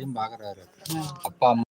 எல்லாரையும் பாக்குறாரு. அப்பா அம்மா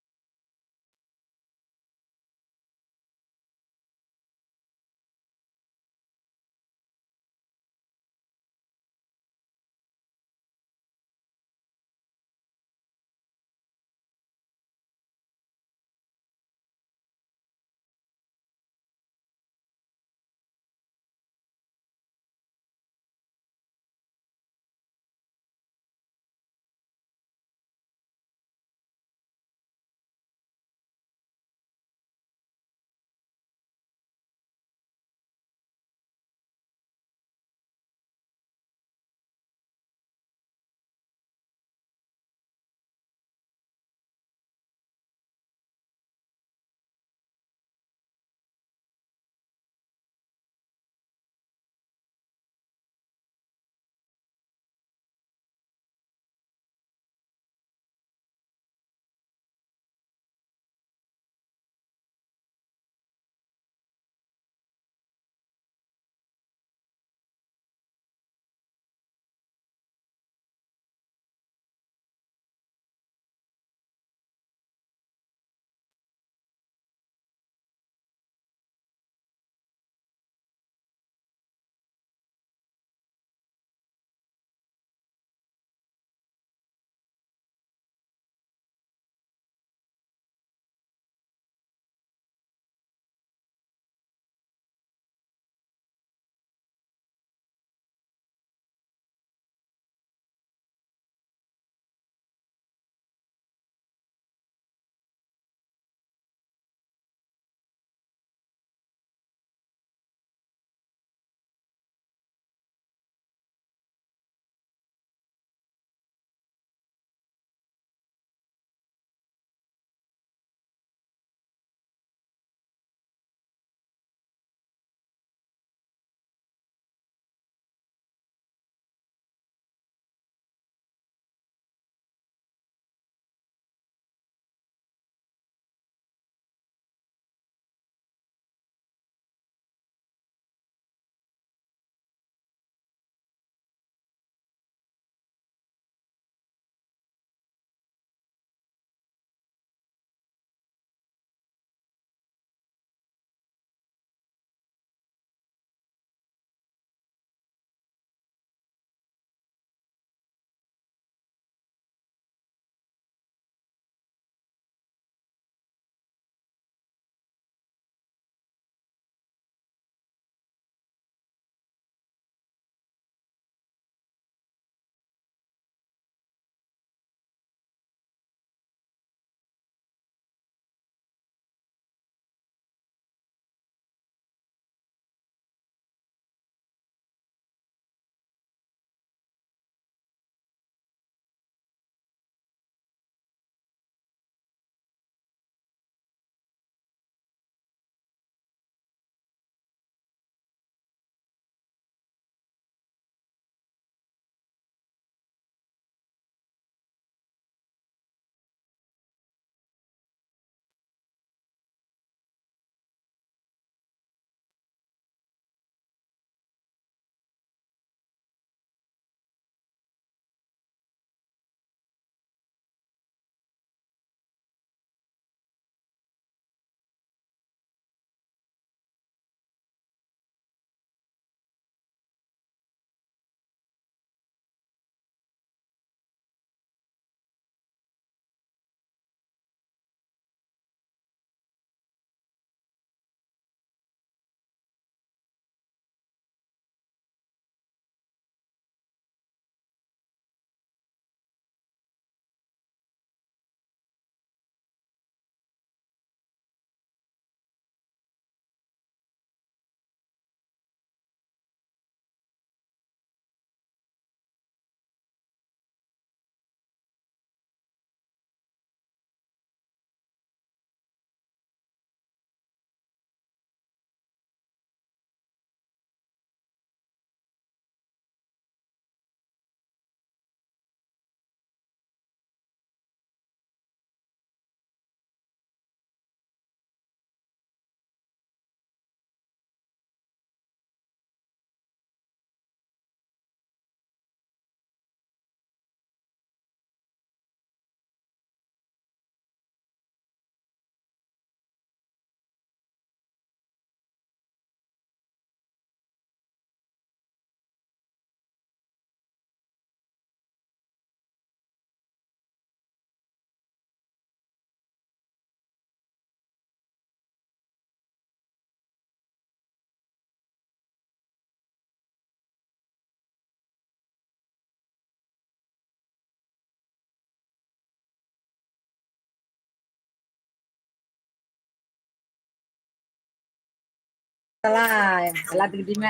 எல்லாத்துக்கிட்டையுமே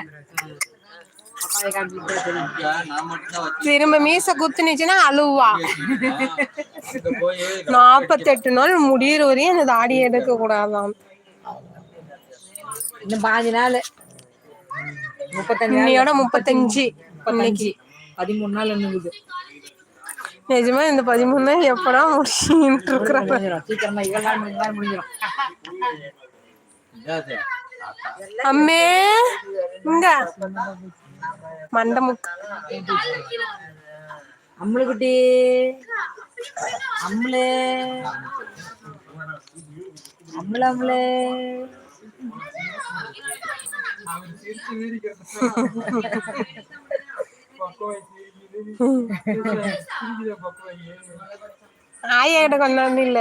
திரும்ப மீச குத்துனுச்சுன்னா அழுவா. நாப்பத்தெட்டு நாள் முடியிற வரையும் அந்த தாடி எடுக்க கூடாதாம். இன்னும் பாஞ்சு நாள். முப்பத்தஞ்சு நாள். இன்னையோட முப்பத்தஞ்சு. முப்பத்தஞ்சு பதிமூணு நாள் இன்னும் நிஜமா இந்த பதிமூணு எப்படா முடிச்சுட்டு முடிஞ்சிடும் சீக்கிரமா இவ்வளவு நாள் முடிஞ்ச நாள் முடிஞ்சிடும். அம்மே இங்க. மண்டை முக்கு அம்முளுக்குட்டி அம்முளே. அம்முள அம்முளே. ஆயா கிட்ட கொண்டாந்து இல்ல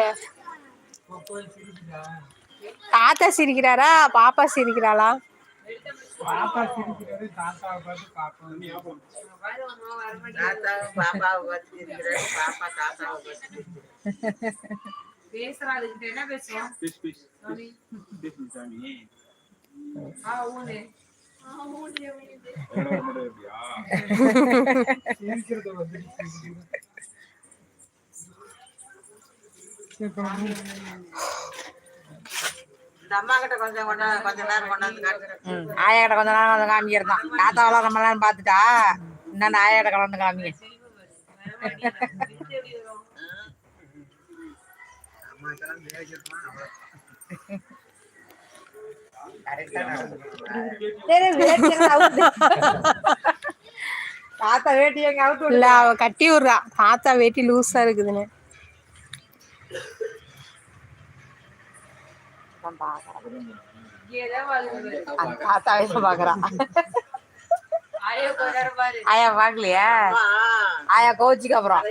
தாத்தா சிரிக்கிறாரா? பாப்பா சிரிக்கிறாளா? ம், ஆயா கிட்ட கொஞ்ச நேரம் வந்து காமிக்கிறது தான். தாத்தாவெல்லாம் ரொம்ப நேரம் பார்த்துட்டா இன்னும் ஆயா கிட்ட கலந்து காமிங்க? தாத்தா வேட்டி எங்க அவுத்து இல்ல அவ கட்டி விடுறா. தாத்தா வேட்டி லூஸா இருக்குதுன்னு. அந்த தாத்தா வயசு பாக்குறான் ஆயா பாக்கலையா? ஆயா கோச்சுக்கு அப்புறம்.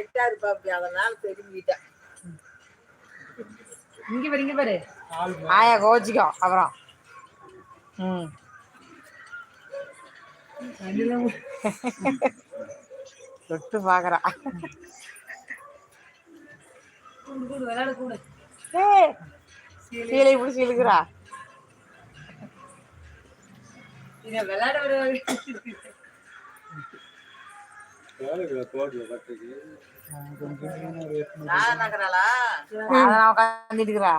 இங்க பாரு இங்க பாரு. ஆயா கோச்சிக்கும் அப்புறம். ம். தொட்டு பாக்குறா. ஏய், கீழே பிடிச்சி இழுக்கிறா அதெல்லாம் உட்காந்துட்டு இருக்கிறா.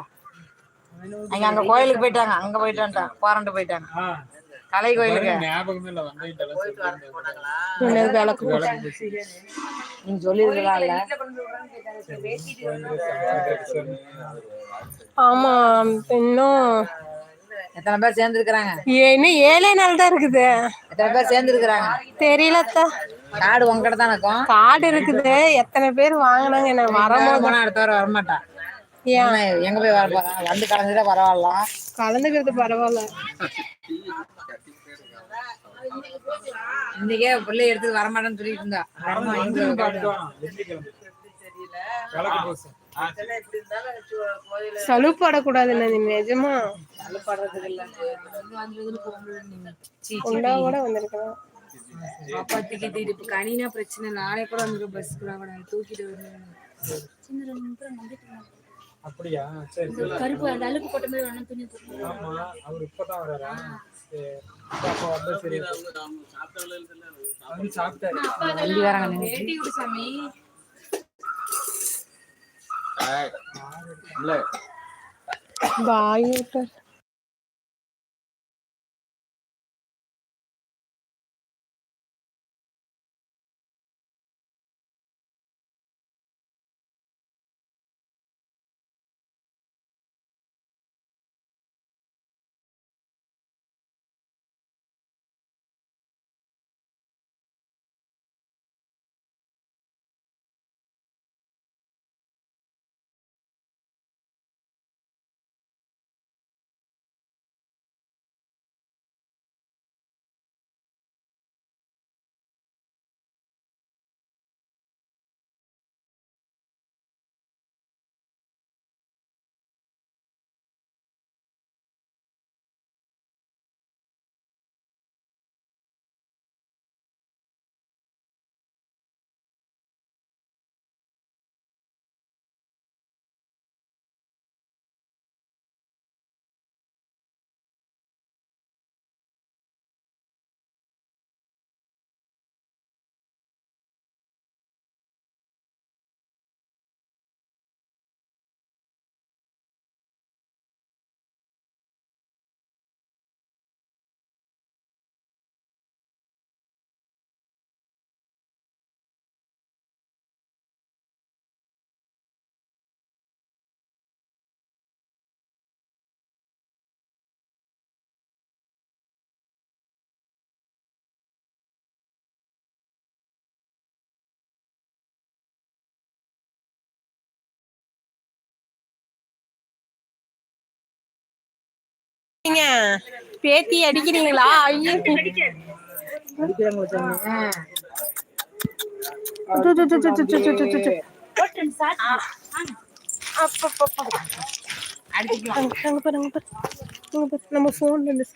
அங்க அங்க கோயிலுக்கு போயிட்டாங்க அங்க போயிட்டான்டா குவாரண்டு போயிட்டாங்க. கலை கோயிலுக்கு. நீங்க சொல்லிருக்கலாம் இல்ல? ஆமா இன்னும் எத்தனை பேர் சேர்ந்து இருக்கிறாங்க இன்னும் ஏழே நாள் தான் இருக்குது. எத்தனை பேர் சேர்ந்து இருக்கிறாங்க தெரியல. காடு உங்ககிட்ட தான் இருக்கும்? கார்டு இருக்குது. எத்தனை பேர் வாங்கினாங்க என்ன வரும்போது போனா அடுத்த வாரம் வரமாட்டா? ஏன்? எங்க போய் வர போறான் வந்து கலந்துட்டா பரவாயில்ல. கலந்துக்கிறது பரவாயில்ல. இன்னைக்கே பிள்ளை எடுத்து வரமாட்டேன்னு சொல்லிட்டு இருந்தா. வரமா இங்க சளு படக்கூடாது நிஜமா? உண்டா கூட வந்திருக்கலாம். காப்பாத்திக்கிட்டு இப்ப கனினா பிரச்சனை. நானே கூட வந்து பஸ்க்குலாம் கூட தூக்கிட்டு வருவேன் அப்படியா? சரி கருப்பு அந்த அழுக்கு போட்ட மாதிரி வேணா துணி போட்டு. ஆமா அவர் இப்பதான் வராரா சரி. அப்ப வந்தா சரி. வந்து சாப்பிட்டாரு. வண்டி வராங்க விடு சாமி. பாய் பேத்தி அடிக்கிறீங்களா? ஐயோ. நம்ம போன்ல இருந்து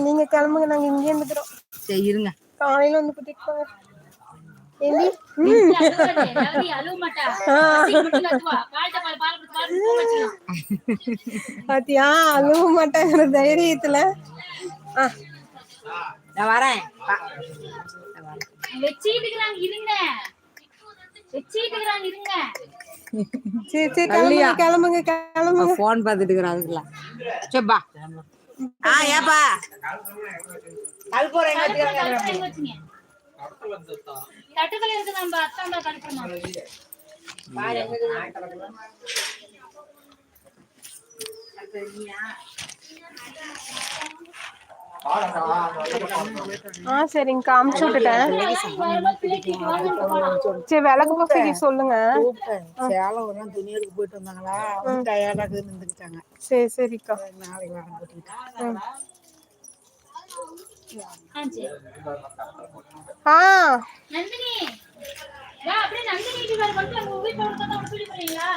நீங்க கிளம்புங்க. நாங்க இங்கே இருந்துக்கிறோம். காலையில வந்து கூட்டிட்டு பாத்தியா? அழுவ மாட்டேங்கிற தைரியத்துல. வரேன். கிளம்புங்க கிளம்புங்க போன் பாத்துட்டு இருக்கிறாங்களா ஆ ஏப்பா. தட்டுக்கல் இருக்கு நம்ம அத்தாண்டா கழுத்துமா ஆ சரிங்க காமிச்சு விட்டுட்டேன். சரி விளக்கு பசங்க சொல்லுங்க. சேலம் துணி எடுக்க போயிட்டு வந்தாங்களா? டயர்டாக இருந்துக்கிட்டாங்க சரி சரிக்கா. நாளைக்கு வரேன். ஆ நந்தினி வா அப்படியே நந்தினி வீட்டுக்கு வர கொண்டு உங்க வீட்டுல கொண்டு வந்து விட்டு போறீங்களா?